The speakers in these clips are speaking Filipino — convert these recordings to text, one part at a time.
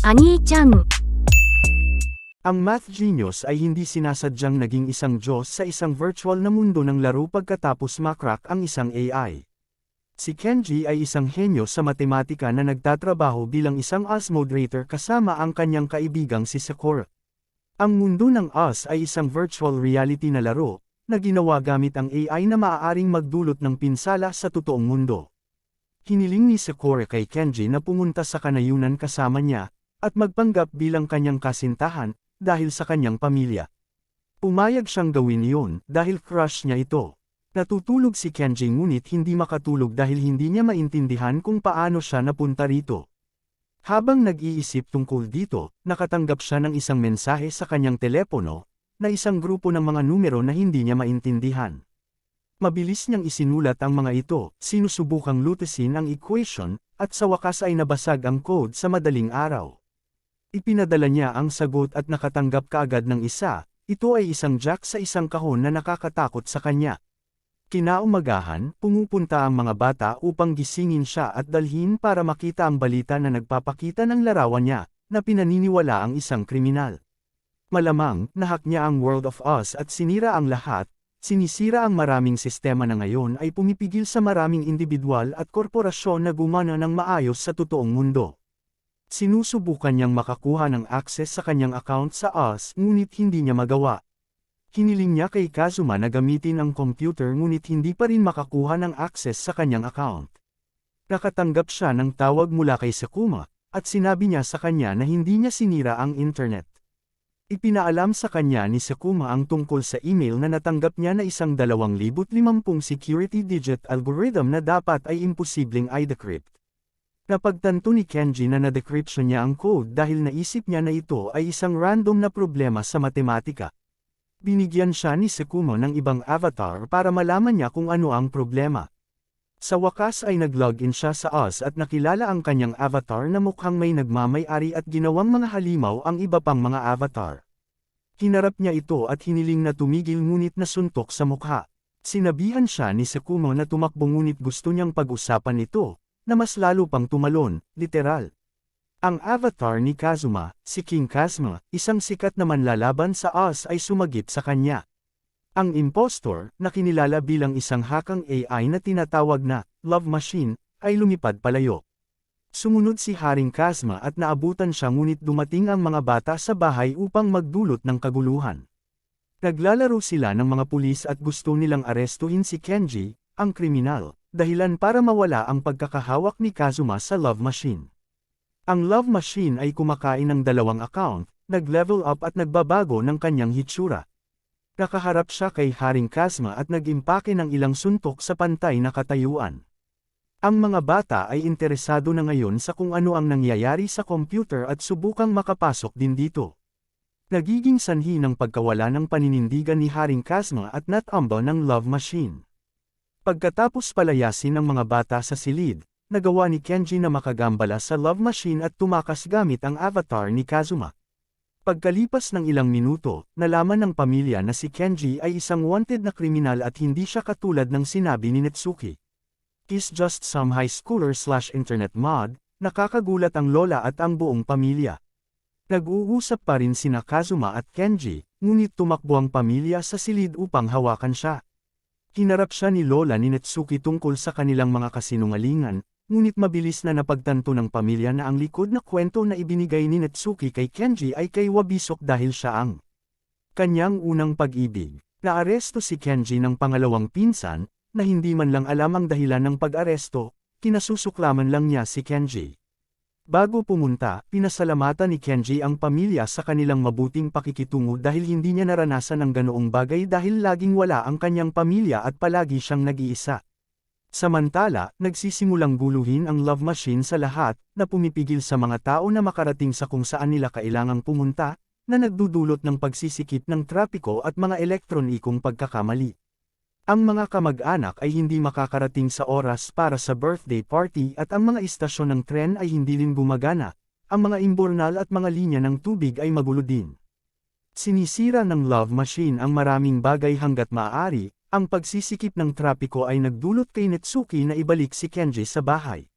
Ani-chan Ang math genius ay hindi sinasadyang naging isang Diyos sa isang virtual na mundo ng laro pagkatapos makrak ang isang AI. Si Kenji ay isang henyo sa matematika na nagtatrabaho bilang isang US moderator kasama ang kanyang kaibigang si Sakura. Ang mundo ng US ay isang virtual reality na laro, na ginawa gamit ang AI na maaaring magdulot ng pinsala sa totoong mundo. Hiniling ni Sakura kay Kenji na pumunta sa kanayunan kasama niya, at magpanggap bilang kanyang kasintahan, dahil sa kanyang pamilya. Pumayag siyang gawin iyon dahil crush niya ito. Natutulog si Kenji ngunit hindi makatulog dahil hindi niya maintindihan kung paano siya napunta rito. Habang nag-iisip tungkol dito, nakatanggap siya ng isang mensahe sa kanyang telepono, na isang grupo ng mga numero na hindi niya maintindihan. Mabilis niyang isinulat ang mga ito, sinusubukang lutasin ang equation, at sa wakas ay nabasag ang code sa madaling araw. Ipinadala niya ang sagot at nakatanggap kaagad ng isa, ito ay isang jack sa isang kahon na nakakatakot sa kanya. Kinaumagahan, pumupunta ang mga bata upang gisingin siya at dalhin para makita ang balita na nagpapakita ng larawan niya, na pinaniniwala ang isang kriminal. Malamang, nahak niya ang World of Oz at sinira ang lahat, sinisira ang maraming sistema na ngayon ay pumipigil sa maraming individual at korporasyon na gumana ng maayos sa totoong mundo. Sinusubukan niyang makakuha ng access sa kanyang account sa Oz ngunit hindi niya magawa. Hiniling niya kay Kazuma na gamitin ang computer ngunit hindi pa rin makakuha ng access sa kanyang account. Nakatanggap siya ng tawag mula kay Sakuma, at sinabi niya sa kanya na hindi niya sinira ang internet. Ipinaalam sa kanya ni Sakuma ang tungkol sa email na natanggap niya na isang 2,050 security digit algorithm na dapat ay imposibleng i-decrypt. Napagtanto ni Kenji na na-decryption niya ang code dahil naisip niya na ito ay isang random na problema sa matematika. Binigyan siya ni Sekumo ng ibang avatar para malaman niya kung ano ang problema. Sa wakas ay nag-login siya sa Oz at nakilala ang kanyang avatar na mukhang may nagmamay-ari at ginawang mga halimaw ang iba pang mga avatar. Hinarap niya ito at hiniling na tumigil ngunit nasuntok sa mukha. Sinabihan siya ni Sekumo na tumakbo ngunit gusto niyang pag-usapan ito, na mas lalo pang tumalon, literal. Ang avatar ni Kazuma, si King Kazuma, isang sikat na manlalaban sa Oz ay sumagip sa kanya. Ang impostor, na kinilala bilang isang hakang AI na tinatawag na Love Machine, ay lumipad palayo. Sumunod si Haring Kazma at naabutan siya ngunit dumating ang mga bata sa bahay upang magdulot ng kaguluhan. Naglalaro sila ng mga pulis at gusto nilang arestuhin si Kenji, ang kriminal, dahilan para mawala ang pagkakahawak ni Kazuma sa Love Machine. Ang Love Machine ay kumakain ng dalawang account, nag-level up at nagbabago ng kanyang hitsura. Nakaharap siya kay Haring Kazma at nag-impake ng ilang suntok sa pantay na katayuan. Ang mga bata ay interesado na ngayon sa kung ano ang nangyayari sa computer at subukang makapasok din dito. Nagiging sanhi ng pagkawala ng paninindigan ni Haring Kazma at Natumba ng Love Machine. Pagkatapos palayasin ng mga bata sa silid, nagawa ni Kenji na makagambala sa Love Machine at tumakas gamit ang avatar ni Kazuma. Pagkalipas ng ilang minuto, nalaman ng pamilya na si Kenji ay isang wanted na kriminal at hindi siya katulad ng sinabi ni Netsuki. Is just some high schooler slash internet mod, nakakagulat ang lola at ang buong pamilya. Nag-uusap pa rin sina Kazuma at Kenji, ngunit tumakbo ang pamilya sa silid upang hawakan siya. Hinarap siya ni Lola ni Netsuki tungkol sa kanilang mga kasinungalingan, ngunit mabilis na napagtanto ng pamilya na ang likod na kwento na ibinigay ni Netsuki kay Kenji ay kay Wabisok dahil siya ang kanyang unang pag-ibig. Naaresto si Kenji ng pangalawang pinsan, na hindi man lang alam ang dahilan ng pag-aresto, kinasusuklaman lang niya si Kenji. Bago pumunta, pinasalamatan ni Kenji ang pamilya sa kanilang mabuting pakikitungo dahil hindi niya naranasan ang ganoong bagay dahil laging wala ang kanyang pamilya at palagi siyang nag-iisa. Samantala, nagsisimulang guluhin ang love machine sa lahat, na pumipigil sa mga tao na makarating sa kung saan nila kailangang pumunta, na nagdudulot ng pagsisikip ng trapiko at mga elektronikong pagkakamali. Ang mga kamag-anak ay hindi makakarating sa oras para sa birthday party at ang mga istasyon ng tren ay hindi rin gumagana, ang mga imbornal at mga linya ng tubig ay magulo din. Sinisira ng love machine ang maraming bagay hanggat maaari, ang pagsisikip ng trapiko ay nagdulot kay Netsuki na ibalik si Kenji sa bahay.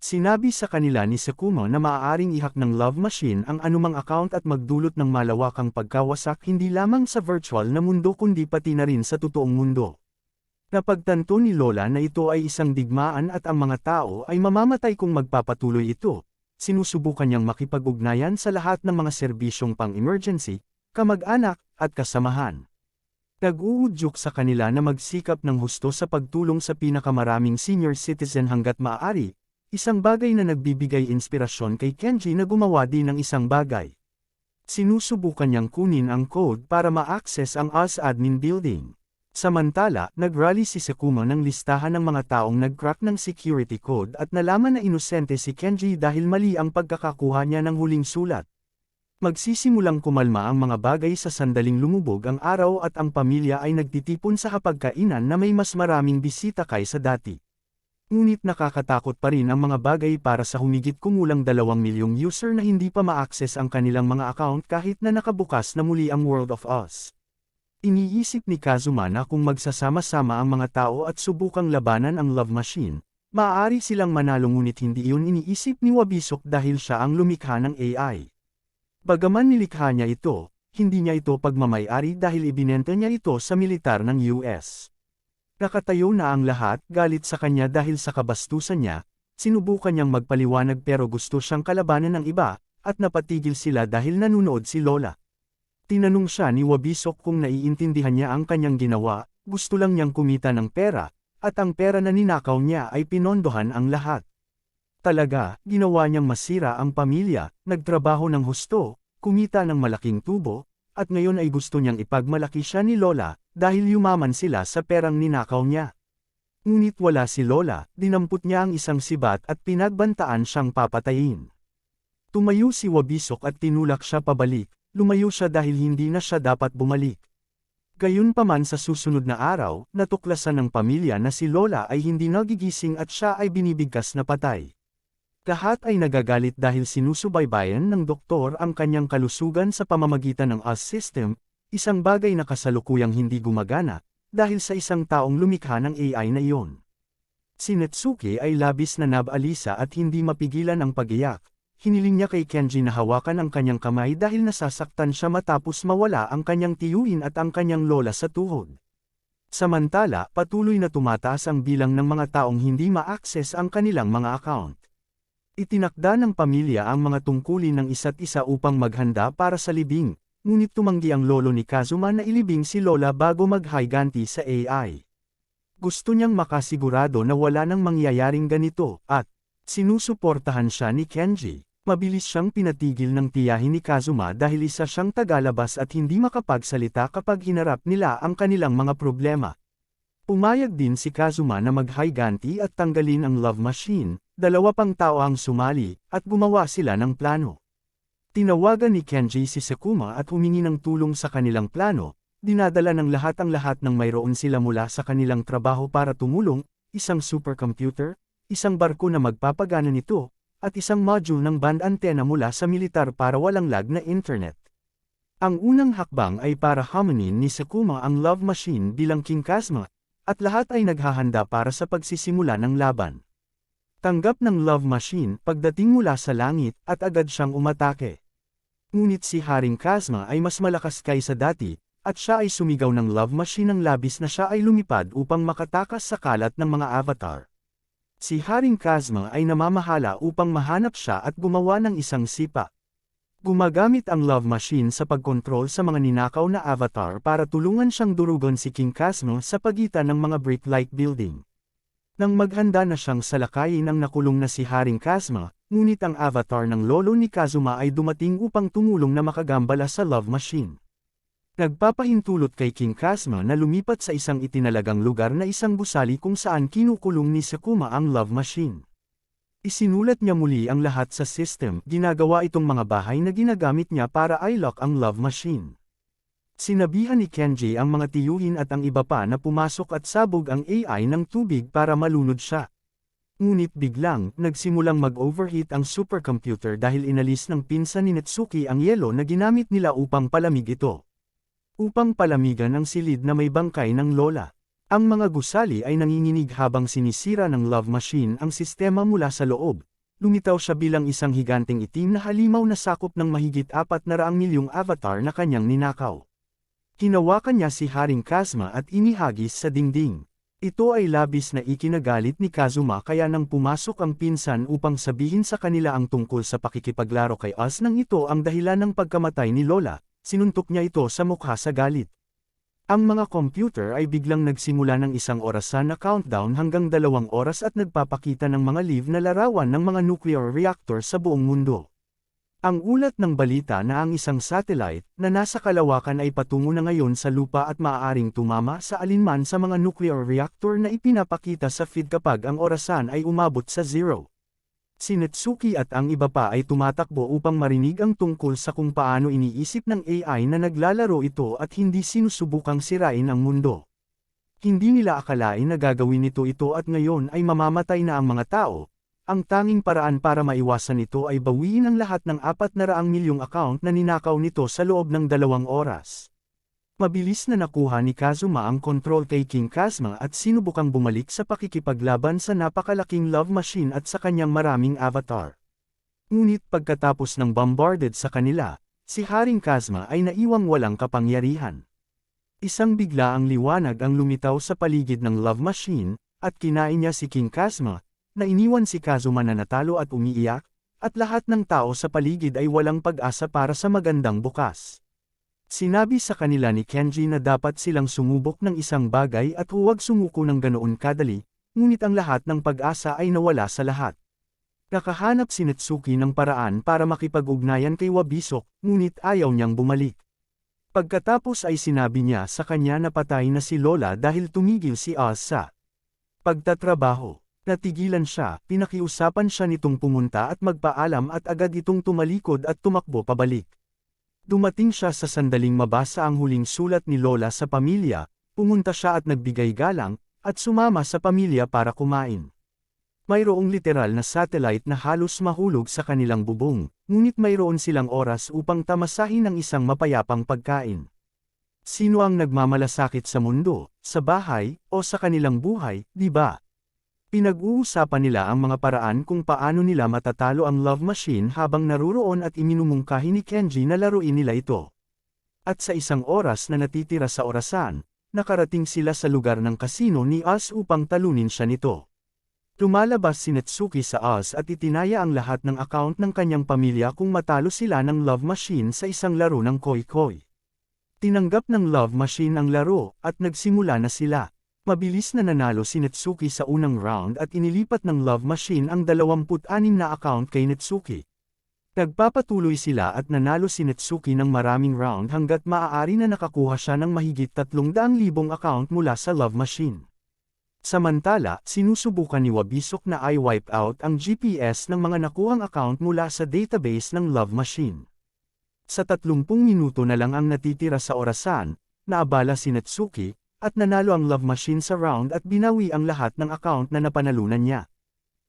Sinabi sa kanila ni Sakuma na maaaring ihak ng Love Machine ang anumang account at magdulot ng malawakang pagkawasak hindi lamang sa virtual na mundo kundi pati na rin sa totoong mundo. Napagtanto ni Lola na ito ay isang digmaan at ang mga tao ay mamamatay kung magpapatuloy ito. Sinusubukan niyang makipag-ugnayan sa lahat ng mga serbisyong pang-emergency, kamag-anak, at kasamahan. Nag-uudyok sa kanila na magsikap ng husto sa pagtulong sa pinakamaraming senior citizen hanggat maaari, Isang bagay na nagbibigay inspirasyon kay Kenji na gumawa din ng isang bagay. Sinusubukan niyang kunin ang code para ma-access ang OS admin building. Samantala, nag-rally si Sakuma ng listahan ng mga taong nag-crack ng security code at nalaman na inosente si Kenji dahil mali ang pagkakakuha niya ng huling sulat. Magsisimulang kumalma ang mga bagay sa sandaling lumubog ang araw at ang pamilya ay nagtitipon sa hapagkainan na may mas maraming bisita kaysa dati. Ngunit nakakatakot pa rin ang mga bagay para sa humigit kumulang 2 milyong user na hindi pa ma-access ang kanilang mga account kahit na nakabukas na muli ang World of Oz. Iniisip ni Kazuma na kung magsasama-sama ang mga tao at subukang labanan ang Love Machine, maaari silang manalo ngunit hindi iyon iniisip ni Wabisok dahil siya ang lumikha ng AI. Bagaman nilikha niya ito, hindi niya ito pagmamayari dahil ibinenta niya ito sa militar ng US. Nakatayo na ang lahat, galit sa kanya dahil sa kabastusan niya, sinubukan niyang magpaliwanag pero gusto siyang kalabanan ng iba, at napatigil sila dahil nanunood si Lola. Tinanong siya ni Wabisok kung naiintindihan niya ang kanyang ginawa, gusto lang niyang kumita ng pera, at ang pera na ninakaw niya ay pinondohan ang lahat. Talaga, ginawa niyang masira ang pamilya, nagtrabaho ng husto, kumita ng malaking tubo, at ngayon ay gusto niyang ipagmalaki siya ni Lola, dahil yumaman sila sa perang ninakaw niya. Ngunit wala si Lola, dinampot niya ang isang sibat at pinagbantaan siyang papatayin. Tumayo si Wabisok at tinulak siya pabalik, lumayo siya dahil hindi na siya dapat bumalik. Gayunpaman sa susunod na araw, natuklasan ng pamilya na si Lola ay hindi nagigising at siya ay binibigkas na patay. Lahat ay nagagalit dahil sinusubaybayan ng doktor ang kanyang kalusugan sa pamamagitan ng US system, Isang bagay na kasalukuyang hindi gumagana, dahil sa isang taong lumikha ng AI na iyon. Si Netsuke ay labis na nabalisa at hindi mapigilan ang pagiyak. Hiniling niya kay Kenji na hawakan ang kanyang kamay dahil nasasaktan siya matapos mawala ang kanyang tiyuhin at ang kanyang lola sa tuhod. Samantala, patuloy na tumataas ang bilang ng mga taong hindi ma-access ang kanilang mga account. Itinakda ng pamilya ang mga tungkulin ng isa't isa upang maghanda para sa libing, Ngunit tumanggi ang lolo ni Kazuma na ilibing si Lola bago mag-higanti sa AI. Gusto niyang makasigurado na wala nang mangyayaring ganito, at sinusuportahan siya ni Kenji. Mabilis siyang pinatigil ng tiyahin ni Kazuma dahil isa siyang tagalabas at hindi makapagsalita kapag hinarap nila ang kanilang mga problema. Pumayag din si Kazuma na mag-higanti at tanggalin ang love machine, dalawa pang tao ang sumali, at gumawa sila ng plano. Tinawagan ni Kenji si Sakuma at humingi ng tulong sa kanilang plano, dinadala ng lahat ang lahat ng mayroon sila mula sa kanilang trabaho para tumulong, isang supercomputer, isang barko na magpapagana nito, at isang module ng band antenna mula sa militar para walang lag na internet. Ang unang hakbang ay para hamanin ni Sakuma ang love machine bilang King Kazma, at lahat ay naghahanda para sa pagsisimula ng laban. Tanggap ng love machine pagdating mula sa langit at agad siyang umatake. Ngunit si Haring Kazma ay mas malakas kaysa dati, at siya ay sumigaw ng love machine ng labis na siya ay lumipad upang makatakas sa kalat ng mga avatar. Si Haring Kazma ay namamahala upang mahanap siya at gumawa ng isang sipa. Gumagamit ang love machine sa pagkontrol sa mga ninakaw na avatar para tulungan siyang durugon si King Kazma sa pagitan ng mga brick-like building. Nang maghanda na siyang salakayin ang nakulong na si Haring Kazma, ngunit ang avatar ng lolo ni Kazuma ay dumating upang tumulong na makagambala sa love machine. Nagpapahintulot kay King Kazma na lumipat sa isang itinalagang lugar na isang gusali kung saan kinukulong ni Sakuma ang love machine. Isinulat niya muli ang lahat sa system, ginagawa itong mga bahay na ginagamit niya para i-lock ang love machine. Sinabihan ni Kenji ang mga tiyuhin at ang iba pa na pumasok at sabog ang AI ng tubig para malunod siya. Ngunit biglang, nagsimulang mag-overheat ang supercomputer dahil inalis ng pinsan ni Netsuki ang yelo na ginamit nila upang palamig ito. Upang palamigan ang silid na may bangkay ng lola. Ang mga gusali ay nanginginig habang sinisira ng love machine ang sistema mula sa loob, lumitaw siya bilang isang higanting itim na halimaw na sakop ng mahigit apat na raang milyong avatar na kanyang ninakaw. Hinawakan niya si Haring Kazma at inihagis sa dingding. Ito ay labis na ikinagalit ni Kazuma kaya nang pumasok ang pinsan upang sabihin sa kanila ang tungkol sa pakikipaglaro kay Oz nang ito ang dahilan ng pagkamatay ni Lola, sinuntok niya ito sa mukha sa galit. Ang mga computer ay biglang nagsimula ng isang orasan na countdown hanggang dalawang oras at nagpapakita ng mga live na larawan ng mga nuclear reactor sa buong mundo. Ang ulat ng balita na ang isang satellite na nasa kalawakan ay patungo na ngayon sa lupa at maaaring tumama sa alinman sa mga nuclear reactor na ipinapakita sa feed kapag ang orasan ay umabot sa zero. Si Netsuki at ang iba pa ay tumatakbo upang marinig ang tungkol sa kung paano iniisip ng AI na naglalaro ito at hindi sinusubukang sirain ang mundo. Hindi nila akalain na gagawin nito ito at ngayon ay mamamatay na ang mga tao, ang tanging paraan para maiwasan ito ay bawiin ang lahat ng 400 milyong account na ninakaw nito sa loob ng dalawang oras. Mabilis na nakuha ni Kazuma ang control kay King Kazma at sinubukang bumalik sa pakikipaglaban sa napakalaking love machine at sa kanyang maraming avatar. Ngunit pagkatapos ng bombarded sa kanila, si Haring Kazma ay naiwang walang kapangyarihan. Isang bigla ang liwanag ang lumitaw sa paligid ng love machine, at kinain niya si King Kazma, na iniwan si Kazuma na natalo at umiiyak, at lahat ng tao sa paligid ay walang pag-asa para sa magandang bukas. Sinabi sa kanila ni Kenji na dapat silang sumubok ng isang bagay at huwag sumuko ng ganoon kadali, ngunit ang lahat ng pag-asa ay nawala sa lahat. Nakahanap si Netsuki ng paraan para makipag-ugnayan kay Wabisok, ngunit ayaw niyang bumalik. Pagkatapos ay sinabi niya sa kanya na patay na si Lola dahil tumigil si Oz pagtatrabaho. Natigilan siya, pinakiusapan siya nitong pumunta at magpaalam at agad itong tumalikod at tumakbo pabalik. Dumating siya sa sandaling mabasa ang huling sulat ni Lola sa pamilya, pumunta siya at nagbigay galang, at sumama sa pamilya para kumain. Mayroong literal na satellite na halos mahulog sa kanilang bubong, ngunit mayroon silang oras upang tamasahin ang isang mapayapang pagkain. Sino ang nagmamalasakit sa mundo, sa bahay, o sa kanilang buhay, di ba? Pinag-uusapan nila ang mga paraan kung paano nila matatalo ang love machine habang naruroon at iminumungkahi ni Kenji na laruin nila ito. At sa isang oras na natitira sa orasan, nakarating sila sa lugar ng kasino ni Oz upang talunin siya nito. Lumalabas si Netsuki sa Oz at itinaya ang lahat ng account ng kanyang pamilya kung matalo sila ng love machine sa isang laro ng Koi Koi. Tinanggap ng love machine ang laro at nagsimula na sila. Mabilis na nanalo si Netsuki sa unang round at inilipat ng Love Machine ang 26 na account kay Netsuki. Nagpapatuloy sila at nanalo si Netsuki ng maraming round hanggat maaari na nakakuha siya ng mahigit 300,000 account mula sa Love Machine. Samantala, sinusubukan ni Wabisok na i-wipe out ang GPS ng mga nakuhang account mula sa database ng Love Machine. Sa 30 minuto na lang ang natitira sa orasan, naabala si Netsuki, at nanalo ang Love Machine sa round at binawi ang lahat ng account na napanalunan niya.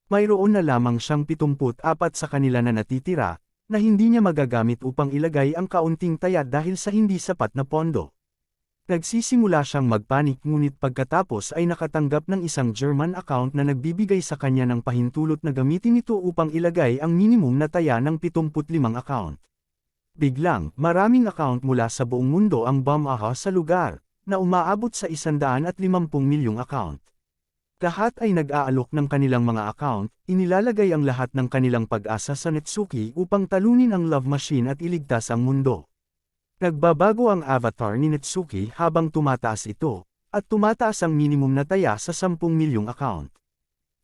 Mayroon na lamang siyang 74 sa kanila na natitira, na hindi niya magagamit upang ilagay ang kaunting taya dahil sa hindi sapat na pondo. Nagsisimula siyang magpanik ngunit pagkatapos ay nakatanggap ng isang German account na nagbibigay sa kanya ng pahintulot na gamitin ito upang ilagay ang minimum na taya ng 75 account. Biglang, maraming account mula sa buong mundo ang bumaha sa lugar, na umaabot sa 150 milyong account. Lahat ay nag-aalok ng kanilang mga account, inilalagay ang lahat ng kanilang pag-asa sa Netsuki upang talunin ang love machine at iligtas ang mundo. Nagbabago ang avatar ni Netsuki habang tumataas ito, at tumataas ang minimum na taya sa 10 milyong account.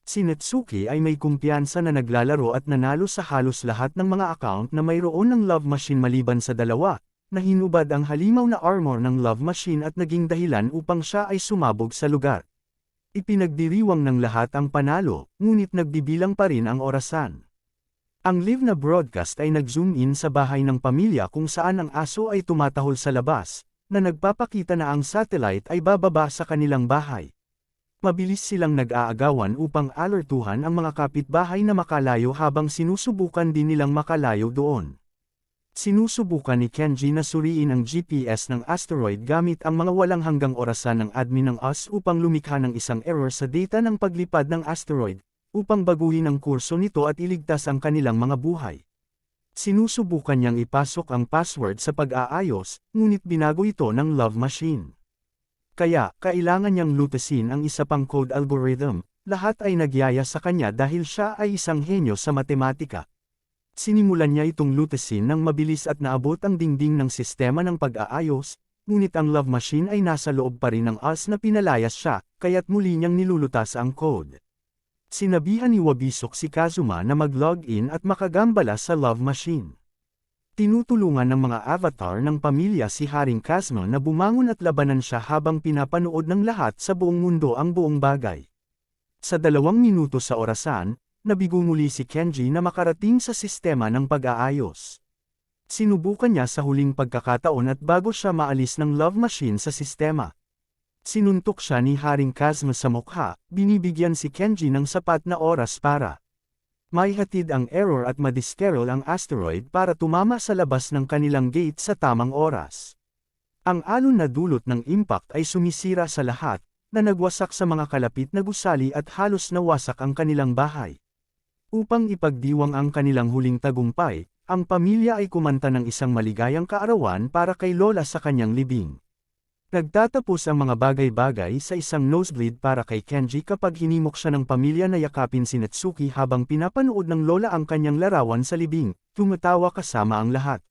Si Netsuki ay may kumpiyansa na naglalaro at nanalo sa halos lahat ng mga account na mayroon ng love machine maliban sa dalawa, na hinubad ang halimaw na armor ng love machine at naging dahilan upang siya ay sumabog sa lugar. Ipinagdiriwang ng lahat ang panalo, ngunit nagbibilang pa rin ang orasan. Ang live na broadcast ay nag-zoom in sa bahay ng pamilya kung saan ang aso ay tumatahol sa labas, na nagpapakita na ang satellite ay bababa sa kanilang bahay. Mabilis silang nag-aagawan upang alertuhan ang mga kapitbahay na makalayo habang sinusubukan din nilang makalayo doon. Sinusubukan ni Kenji na suriin ang GPS ng asteroid gamit ang mga walang hanggang orasan ng admin ng US upang lumikha ng isang error sa data ng paglipad ng asteroid, upang baguhin ang kurso nito at iligtas ang kanilang mga buhay. Sinusubukan niyang ipasok ang password sa pag-aayos, ngunit binago ito ng love machine. Kaya, kailangan niyang lutasin ang isa pang code algorithm, lahat ay nagyaya sa kanya dahil siya ay isang henyo sa matematika. Sinimulan niya itong lutasin ng mabilis at naabot ang dingding ng sistema ng pag-aayos, ngunit ang love machine ay nasa loob pa rin ng us na pinalayas siya, kaya't muli niyang nilulutas ang code. Sinabihan ni Wabisok si Kazuma na mag-login at makagambala sa love machine. Tinutulungan ng mga avatar ng pamilya si Haring Kazma na bumangon at labanan siya habang pinapanood ng lahat sa buong mundo ang buong bagay. Sa dalawang minuto sa orasan, nabigo muli si Kenji na makarating sa sistema ng pag-aayos. Sinubukan niya sa huling pagkakataon at bago siya maalis ng love machine sa sistema. Sinuntok siya ni Haring Kazma sa mukha, binibigyan si Kenji ng sapat na oras para may hatid ang error at madiskerol ang asteroid para tumama sa labas ng kanilang gate sa tamang oras. Ang alon na dulot ng impact ay sumisira sa lahat, na nagwasak sa mga kalapit na gusali at halos nawasak ang kanilang bahay. Upang ipagdiwang ang kanilang huling tagumpay, ang pamilya ay kumanta ng isang maligayang kaarawan para kay Lola sa kanyang libing. Nagtatapos ang mga bagay-bagay sa isang nosebleed para kay Kenji kapag hinimok siya ng pamilya na yakapin si Natsuki habang pinapanood ng Lola ang kanyang larawan sa libing, tumatawa kasama ang lahat.